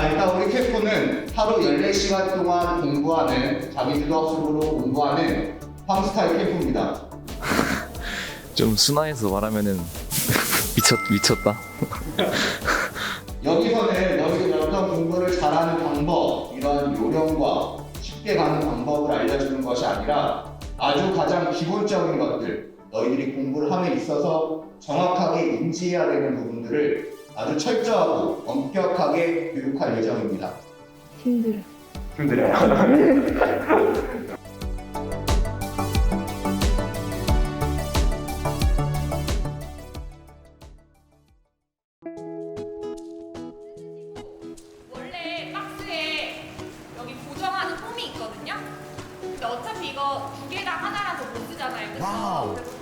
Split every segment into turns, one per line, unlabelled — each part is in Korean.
자, 일단 우리 캠프는 하루 14시간 동안 공부하는 자기 주도 학습으로 공부하는 팜스타일 캠프입니다.
좀 순화해서 말하면은 미쳤 미쳤다.
여기서는 너희들이 어떤 공부를 잘하는 방법, 이런 요령과 쉽게 가는 방법을 알려주는 것이 아니라 아주 가장 기본적인 것들, 너희들이 공부를 함에 있어서 정확하게 인지해야 되는 부분들을 아주 철저하고 엄격하게 교육할 예정입니다.
힘들어.
힘들어요.
원래 박스에 여기 고정하는 폼이 있거든요. 근데 어차피 이거 두 개당 하나라서 못 쓰잖아요. 그래서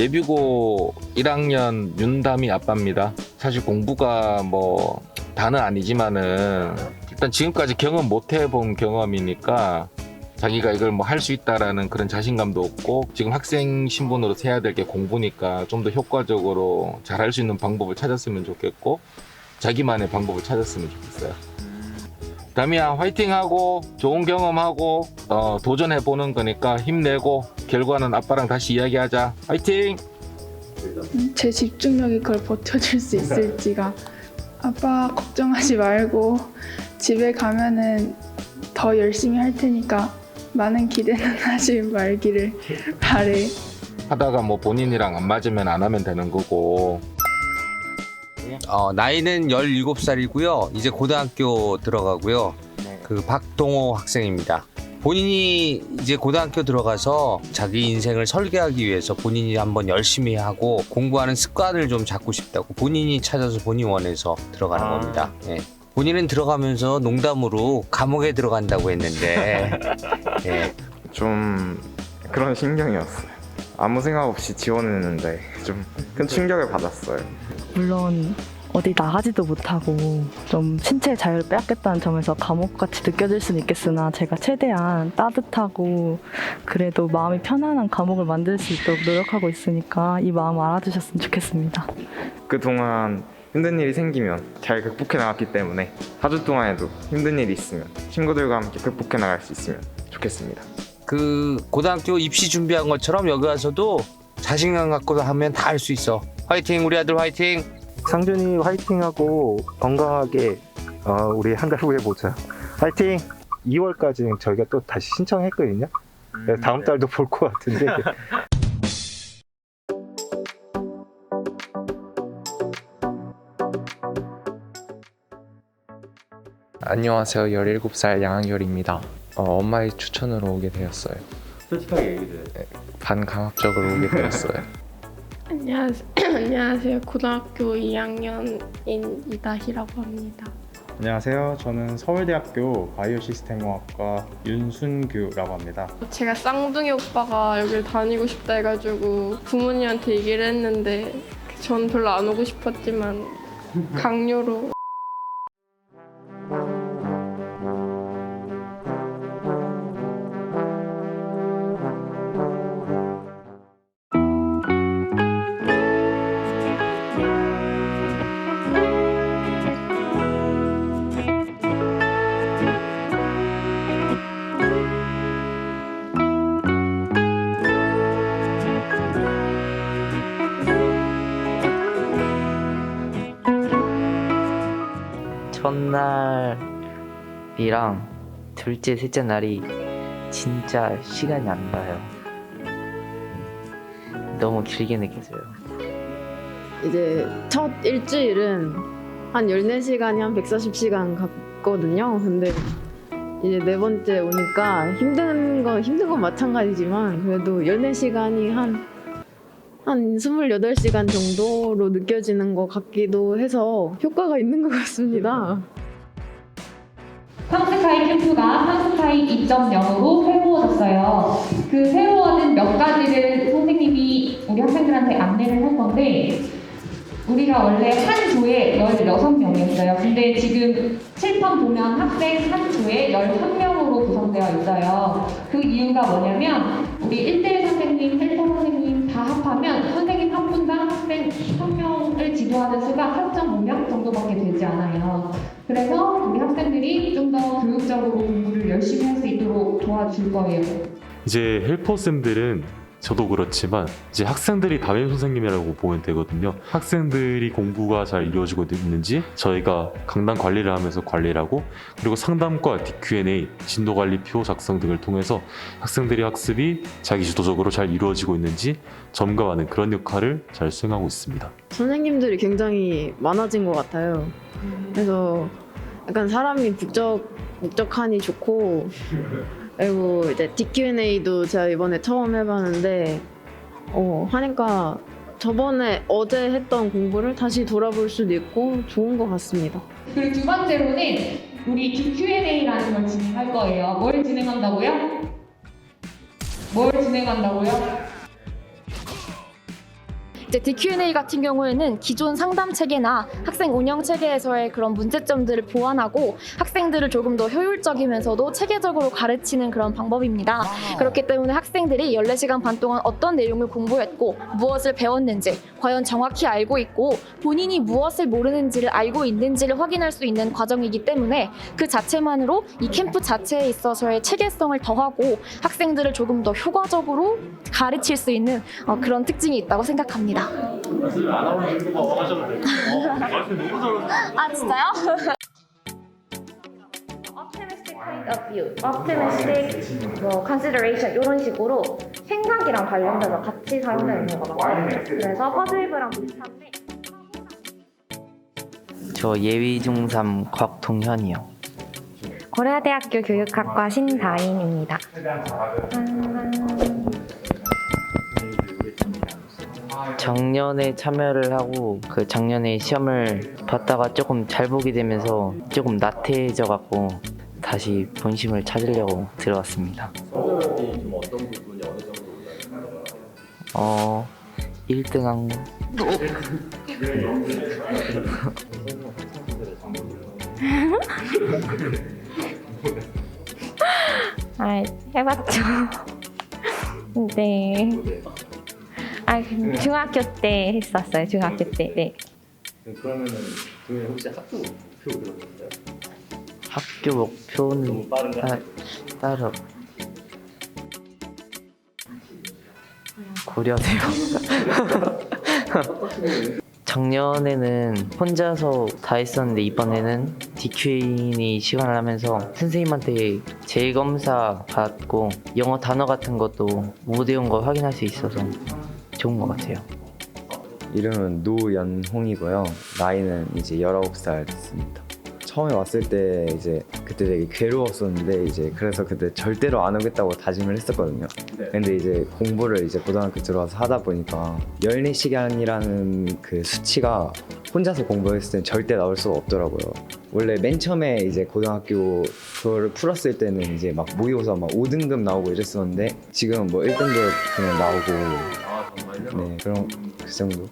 예비고 1학년 윤담이 아빠입니다. 사실 공부가 뭐 다는 아니지만은 일단 지금까지 경험 못 해본 경험이니까 자기가 이걸 뭐 할 수 있다라는 그런 자신감도 없고 지금 학생 신분으로 해야 될 게 공부니까 좀 더 효과적으로 잘 할 수 있는 방법을 찾았으면 좋겠고 자기만의 방법을 찾았으면 좋겠어요. 담이야 화이팅하고 좋은 경험하고 어, 도전해 보는 거니까 힘내고 결과는 아빠랑 다시 이야기하자. 화이팅!
제 집중력이 그걸 버텨줄 수 있을지가 아빠 걱정하지 말고 집에 가면은 더 열심히 할 테니까 많은 기대는 하지 말기를 바래.
하다가 뭐 본인이랑 안 맞으면 안 하면 되는 거고
어, 나이는 17살이고요. 이제 고등학교 들어가고요. 그 박동호 학생입니다. 본인이 이제 고등학교 들어가서 자기 인생을 설계하기 위해서 본인이 한번 열심히 하고 공부하는 습관을 좀 잡고 싶다고 본인이 찾아서 본인 원해서 들어가는
아.
겁니다. 예. 본인은 들어가면서 농담으로 감옥에 들어간다고 했는데 예.
좀 그런 신경이었어요. 아무 생각 없이 지원했는데 좀 큰 충격을 받았어요.
물론 어디 나가지도 못하고 좀 신체의 자유를 빼앗겼다는 점에서 감옥같이 느껴질 수는 있겠으나 제가 최대한 따뜻하고 그래도 마음이 편안한 감옥을 만들 수 있도록 노력하고 있으니까 이 마음 알아주셨으면 좋겠습니다.
그동안 힘든 일이 생기면 잘 극복해 나갔기 때문에 4주 동안에도 힘든 일이 있으면 친구들과 함께 극복해 나갈 수 있으면 좋겠습니다.
그 고등학교 입시 준비한 것처럼 여기 와서도 자신감 갖고 하면 다 할 수 있어. 화이팅 우리 아들 화이팅.
상준이 화이팅하고 건강하게 어, 우리 한달 후에 보자. 화이팅! 2월까지는 저희가 또 다시 신청했거든요. 그래서 다음 달도 볼 것 같은데
안녕하세요. 17살 양한결입니다. 어, 엄마의 추천으로 오게 되었어요.
솔직하게 얘기해.
반강압적으로 오게 되었어요.
안녕하세요. 안녕하세요. 고등학교 2학년인 이다희라고 합니다.
안녕하세요. 저는 서울대학교 바이오 시스템공학과 윤순규라고 합니다.
제가 쌍둥이 오빠가 여기를 다니고 싶다 해가지고 부모님한테 얘기를 했는데 전 별로 안 오고 싶었지만 강요로
첫날이랑 둘째, 셋째 날이 진짜 시간이 안 가요. 너무 길게 느껴져요.
이제 첫 일주일은 한 14시간이 한 140시간 갔거든요. 근데 이제 네 번째 오니까 힘든 건 힘든 건 마찬가지지만 그래도 14시간이 한, 한 28시간 정도로 느껴지는 것 같기도 해서 효과가 있는 것 같습니다.
팡스카이 캠프가 팡스카이 2.0으로 새로워졌어요. 그 새로워진 몇 가지를 선생님이 우리 학생들한테 안내를 할 건데 우리가 원래 한 조에 16명이었어요. 근데 지금 칠판 보면 학생 한 조에 11명으로 구성되어 있어요. 그 이유가 뭐냐면 우리 1대1 선생님, 1대 선생님 다 합하면 선생님 한 분당 학생 1명을 지도하는 수가 8.5명 정도밖에 되지 않아요. 그래서 우리 학생들이 좀 더 교육적으로 공부를 열심히 할 수 있도록 도와줄 거예요.
이제 헬퍼쌤들은 저도 그렇지만 이제 학생들이 담임 선생님이라고 보면 되거든요. 학생들이 공부가 잘 이루어지고 있는지 저희가 강단 관리를 하면서 관리를 하고 그리고 상담과 Q&A, 진도 관리표 작성 등을 통해서 학생들의 학습이 자기 주도적으로 잘 이루어지고 있는지 점검하는 그런 역할을 잘 수행하고 있습니다.
선생님들이 굉장히 많아진 것 같아요. 그래서 약간 사람이 북적 북적하니 좋고 그리고 이제 DQ&A도 제가 이번에 처음 해봤는데 어, 하니까 저번에 어제 했던 공부를 다시 돌아볼 수도 있고 좋은 것 같습니다.
그리고 두 번째로는 우리 Q&A라는 걸 진행할 거예요. 뭘 진행한다고요? 뭘 진행한다고요?
이제 DQ&A 같은 경우에는 기존 상담 체계나 학생 운영 체계에서의 그런 문제점들을 보완하고 학생들을 조금 더 효율적이면서도 체계적으로 가르치는 그런 방법입니다. 그렇기 때문에 학생들이 14시간 반 동안 어떤 내용을 공부했고 무엇을 배웠는지 과연 정확히 알고 있고 본인이 무엇을 모르는지를 알고 있는지를 확인할 수 있는 과정이기 때문에 그 자체만으로 이 캠프 자체에 있어서의 체계성을 더하고 학생들을 조금 더 효과적으로 가르칠 수 있는 어, 그런 특징이 있다고 생각합니다. 아 진짜요?
optimistic point of view, optimistic 뭐 consideration 이런 식으로 생각이랑 관련돼서 같이 사용되는 것 같아요. 그래서 퍼즐이브랑 비슷한데
저 예위 중3 곽동현이요.
고려대학교 교육학과 신다인입니다.
작년에 참여를 하고 그 작년에 시험을 봤다가 조금 잘 보게 되면서 조금 나태해져 갖고 다시 본심을 찾으려고 들어왔습니다. 어 1등한
아, 해봤죠. 네. 아, 그 중학교 때 했었어요. 중학교 때. 네.
그러면은 동현 혹시 학교 목표 들었어요?
학교 목표는 따, 따로 고려대요. 작년에는 혼자서 다 했었는데 이번에는 DQA 시간을 하면서 선생님한테 재검사 받고 영어 단어 같은 것도 못 외운 거 확인할 수 있어서 좋은 것 같아요.
이름은 노연홍이고요. 나이는 이제 19살 됐습니다. 처음에 왔을 때 이제 그때 되게 괴로웠었는데 이제 그래서 그때 절대로 안 오겠다고 다짐을 했었거든요. 근데 이제 공부를 이제 고등학교 들어와서 하다 보니까 14시간이라는 그 수치가 혼자서 공부했을 땐 절대 나올 수가 없더라고요. 원래 맨 처음에 이제 고등학교 그거를 풀었을 때는 이제 막 모의고사 막 5등급 나오고 이랬었는데 지금은 뭐 1등급 그냥 나오고 네 그런 그 정도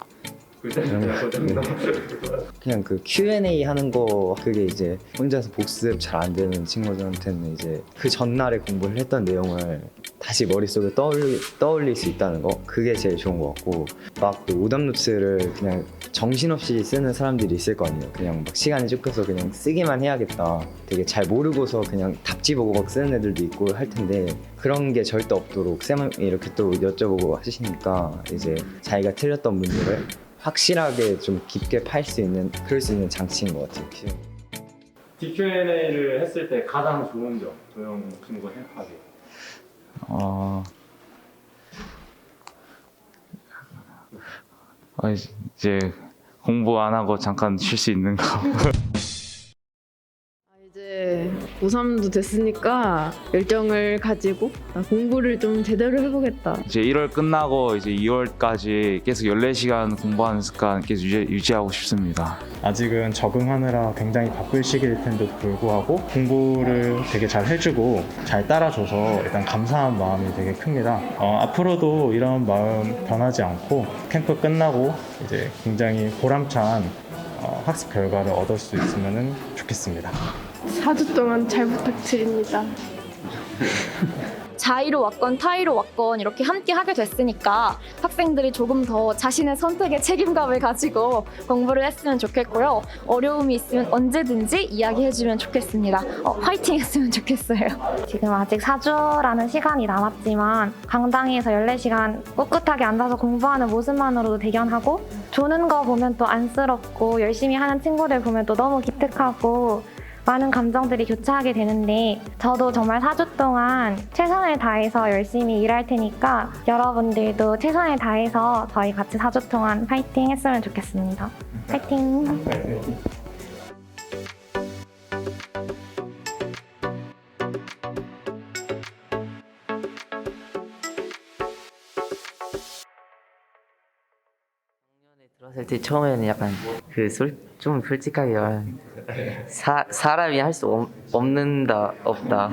네. 그냥 그 Q&A 하는 거 그게 이제 혼자서 복습 잘 안 되는 친구들한테는 이제 그 전날에 공부를 했던 내용을 다시 머릿속에 떠올리, 떠올릴 수 있다는 거 그게 제일 좋은 것 같고 막 그 오답 노트를 그냥 정신없이 쓰는 사람들이 있을 거 아니에요 그냥 막 시간이 쫓겨서 그냥 쓰기만 해야겠다 되게 잘 모르고서 그냥 답지 보고 막 쓰는 애들도 있고 할 텐데 그런 게 절대 없도록 쌤이 이렇게 또 여쭤보고 하시니까 이제 자기가 틀렸던 문제를 확실하게 좀 깊게 팔 수 있는 그럴 수 있는 장치인 것 같아요.
DQ&A를 했을 때 가장 좋은 점, 도영 친구가 생각하기에.
어, 어, 이제 공부 안 하고 잠깐 쉴 수 있는 거.
이제 고3도 됐으니까 열정을 가지고 공부를 좀 제대로 해보겠다.
이제 1월 끝나고 이제 2월까지 계속 14시간 공부하는 습관 계속 유지, 유지 하고 싶습니다.
아직은 적응하느라 굉장히 바쁠 시기일 텐데도 불구하고 공부를 되게 잘 해주고 잘 따라줘서 일단 감사한 마음이 되게 큽니다. 어, 앞으로도 이런 마음 변하지 않고 캠프 끝나고 이제 굉장히 보람찬 어, 학습 결과를 얻을 수 있으면 좋겠습니다.
4주 동안 잘 부탁드립니다.
자의로 왔건 타의로 왔건 이렇게 함께 하게 됐으니까 학생들이 조금 더 자신의 선택에 책임감을 가지고 공부를 했으면 좋겠고요. 어려움이 있으면 언제든지 이야기해주면 좋겠습니다. 어, 화이팅 했으면 좋겠어요.
지금 아직 4주라는 시간이 남았지만 강당에서 14시간 꿋꿋하게 앉아서 공부하는 모습만으로도 대견하고 조는 거 보면 또 안쓰럽고 열심히 하는 친구들 보면 또 너무 기특하고 많은 감정들이 교차하게 되는데 저도 정말 4주 동안 최선을 다해서 열심히 일할 테니까 여러분들도 최선을 다해서 저희 같이 4주 동안 파이팅 했으면 좋겠습니다. 파이팅!
들었을 때 처음에는 약간 그좀 솔직하게 사, 사람이 할 수 없는다 없다